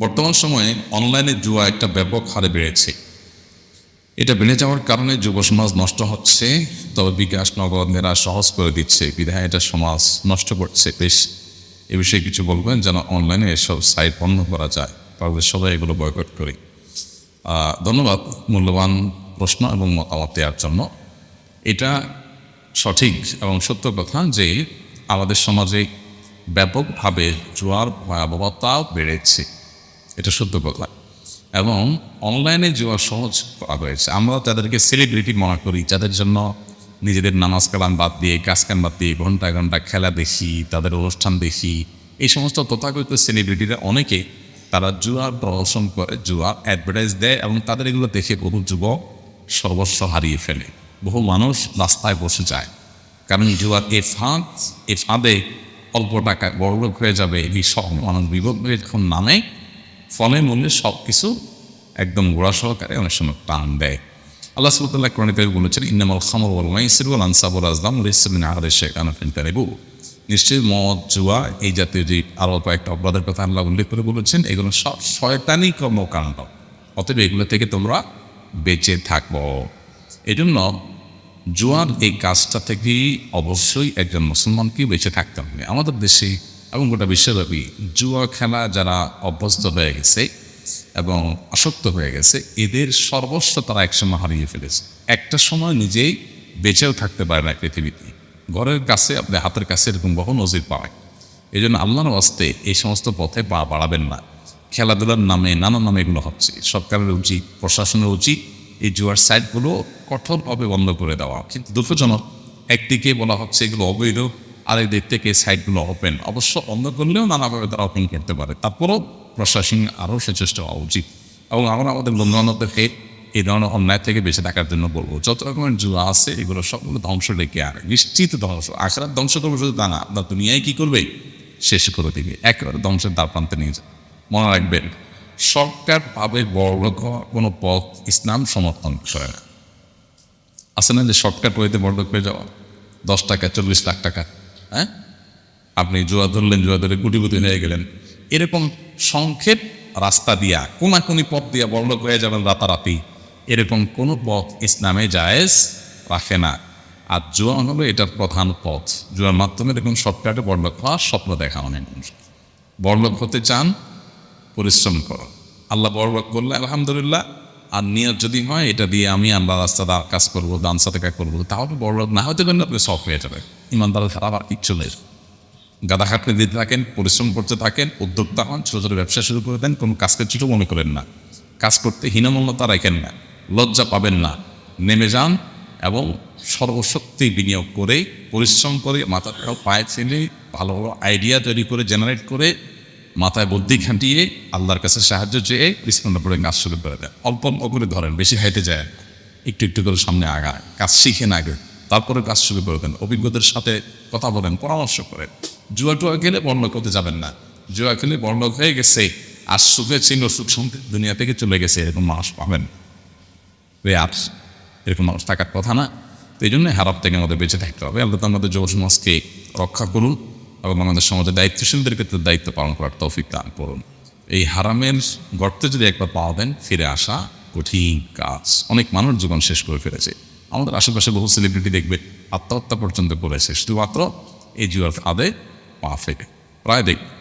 বর্তমান সময়ে অনলাইনে জুয়া একটা ব্যাপক হারে বেড়েছে। এটা বেড়ে যাওয়ার কারণে যুব সমাজ নষ্ট হচ্ছে, তবে বিকাশ নগদেরা সহজ করে দিচ্ছে। বিধায় এটা সমাজ নষ্ট করছে। বেশ, এ বিষয়ে কিছু বলবেন যেন অনলাইনে এসব সাইট বন্ধ করা যায়। তাহলে সবাই এগুলো বয়কট করি। ধন্যবাদ। মূল্যবান প্রশ্ন এবং মতামত দেওয়ার জন্য। এটা সঠিক এবং সত্য কথা যে আমাদের সমাজে ব্যাপকভাবে জোয়ার ভয়াবহতাও বেড়েছে। এটা সত্য কথা। এবং অনলাইনে জুয়া সহজ করা হয়েছে। আমরা তাদেরকে সেলিব্রিটি মনে করি, যাদের জন্য নিজেদের নামাজ কালাম বাদ দিয়ে, কাজ কাম বাদ দিয়ে, ঘণ্টা ঘণ্টা খেলা দেখি, তাদের অনুষ্ঠান দেখি, এই সমস্ত তথাকথিত সেলিব্রিটিরা অনেকে তারা জুয়ার প্রদর্শন করে, জুয়ার অ্যাডভার্টাইজ দেয় এবং তাদের এগুলো দেখে বহু যুবক সর্বস্ব হারিয়ে ফেলে। বহু মানুষ রাস্তায় বসে যায়। কারণ জুয়ার এ ফাঁদ, এ ফাঁদে অল্প টাকায় বড়লোক হয়ে যাবে, এই সব মানুষ বিভক্ত যখন নামে ফলে মূল্যে সব কিছু একদম গোড়া সহকারে অনেক সময় টান দেয়। আল্লাহ সাল্লাহ কোরআনিতে বলেছেন, ইন্নামাল খামর ওয়াল মাইসির ওয়াল আনসাবুল আজলাম রিসমিন আহরে শেখ আনাফিন তারিবু নিশ্চয়ই মদ, জুয়া, এই জাতীয় যে আরও কয়েকটা অপরাধের কথা আল্লাহ উল্লেখ করে বলেছেন, এগুলো সব শয়তানি কর্মকাণ্ড। অতএব এগুলো থেকে তোমরা বেঁচে থাকব। এই জন্য জুয়ার এই কাজটা থেকে অবশ্যই একজন মুসলমানকে বেঁচে থাকতে হবে। আমাদের দেশে এবং গোটা বিশ্বব্যাপী জুয়া খেলা যারা অভ্যস্ত হয়ে গেছে এবং আসক্ত হয়ে গেছে, এদের সর্বস্ব তারা একসময় হারিয়ে ফেলেছে। একটা সময় নিজেই বেঁচেও থাকতে পারে না পৃথিবীতে। ঘরের কাছে আপনি হাতের কাছে এরকম বহু নজির পাবেন এই জন্য আল্লাহর ওয়াস্তে এই সমস্ত পথে পা বাড়াবেন না। খেলাধুলার নামে নানা নামে এগুলো হচ্ছে। সরকারের উচিত, প্রশাসনের উচিত এই জুয়ার সাইটগুলো কঠোরভাবে বন্ধ করে দেওয়া। কিন্তু দুঃখজনক একদিকে বলা হচ্ছে এগুলো অবৈধ আরেক দিক থেকে সাইটগুলো ওপেন অবশ্য বন্ধ করলেও নানাভাবে তারা ওপেন করতে পারে। তারপরও প্রশাসন আরও সচেষ্ট হওয়া উচিত। এবং আমরা আমাদের বন্ধুবান্ধবদেরকে এই ধরনের অন্যায় থেকে বেঁচে থাকার জন্য বলব। যত রকমের জুয়া আছে, এগুলো সবগুলো ধ্বংস ডেকে আনে। নিশ্চিত ধ্বংস। আখরাত ধ্বংস করবে শুধু তা না আপনার দুনিয়ায় কী করবে? শেষ করে দিবে। একেবারে ধ্বংসের দ্বার প্রান্তে নিয়ে যাবে। মনে রাখবেন সরকারভাবে বড় কোনো পথ ইসলাম সমর্থন করে না। না যে শর্টকাট ওয়েতে বড় হয়ে যাওয়া? দশ টাকা, চল্লিশ লাখ টাকা। হ্যাঁ? আপনি জোয়া ধরলেন, জোয়া ধরে গুটিগুটি হয়ে গেলেন। এরকম সংক্ষেপ রাস্তা দিয়া, কোনাকুনি পথ দিয়া বড়লোক হয়ে যাবেন রাতারাতি। এরকম কোনো পথ ইসলামে জায়েজ রাখে না। আর জুয়া হলো এটার প্রধান পথ। জোয়ার মাধ্যমে এরকম শর্টকাটে বড়লোক হওয়ার স্বপ্ন দেখা অনেক বড়লোক হতে চান, পরিশ্রম করো আল্লাহ বড়লোক করলে আলহামদুলিল্লাহ আর নিয়ত যদি হয়, এটা দিয়ে আমি আল্লাহ রাস্তা দা কাজ করব দান সাথে কাজ করব, তাহলে বড়লোক না হতে পারেন আপনি সফট হয়ে যাবে ইমানদার আর কিচ্ছু নেই। গাদা খাটতে দিতে থাকেন, পরিশ্রম করতে থাকেন, উদ্যোক্তা হন, ছোটো ছোটো ব্যবসা শুরু করে দেন, কোনো কাজকে ছোটো মনে করেন না। কাজ করতে হীনমন্যতা রাখেন না, লজ্জা পাবেন না। নেমে যান এবং সর্বশক্তি বিনিয়োগ করে, পরিশ্রম করে মাথাটাও পায়ে ফেলে ভালো ভালো আইডিয়া তৈরি করে জেনারেট করে মাথায় বুদ্ধি খাটিয়ে আল্লাহর কাছে সাহায্য চেয়ে বিস্ফোরণ পরে কাজ শুরু করে দেন অল্প অল্প করে ধরেন, বেশি হাইটে যায় একটু একটু করে সামনে আগায়, কাজ শিখেন আগে। তারপরে কাজ শুরু করে দেন। অভিজ্ঞদের সাথে কথা বলেন, পরামর্শ করেন। জুয়া টুয়া খেলে বর্ণক হতে যাবেন না। জুয়া খেলে বর্ণক হয়ে গেছে। আর সুখে ছিল সুখ শুনতে দুনিয়া থেকে চলে গেছে, এরকম মানুষ পাবেন আপস এরকম মানুষ থাকার কথা না। তো এই জন্য হারাপ থেকে আমাদের বেঁচে থাকতে হবে। আল্লাহ আমাদের যুব সমাজকে রক্ষা করুন। এবং আমাদের সমাজের দায়িত্বশীলদের ক্ষেত্রে দায়িত্ব পালন করার তৌফিক দান করুন। এই হারামের গর্তে যদি একবার পাওয়া দেন, ফিরে আসা কঠিন কাজ। অনেক মানুষ জীবন শেষ করে ফেলেছে। আমাদের আশেপাশে বহু সেলিব্রিটি দেখবে, আত্মহত্যা পর্যন্ত করেছে শুধুমাত্র এই জুয়ার আদে পা ফেলে। প্রায় দেখবে।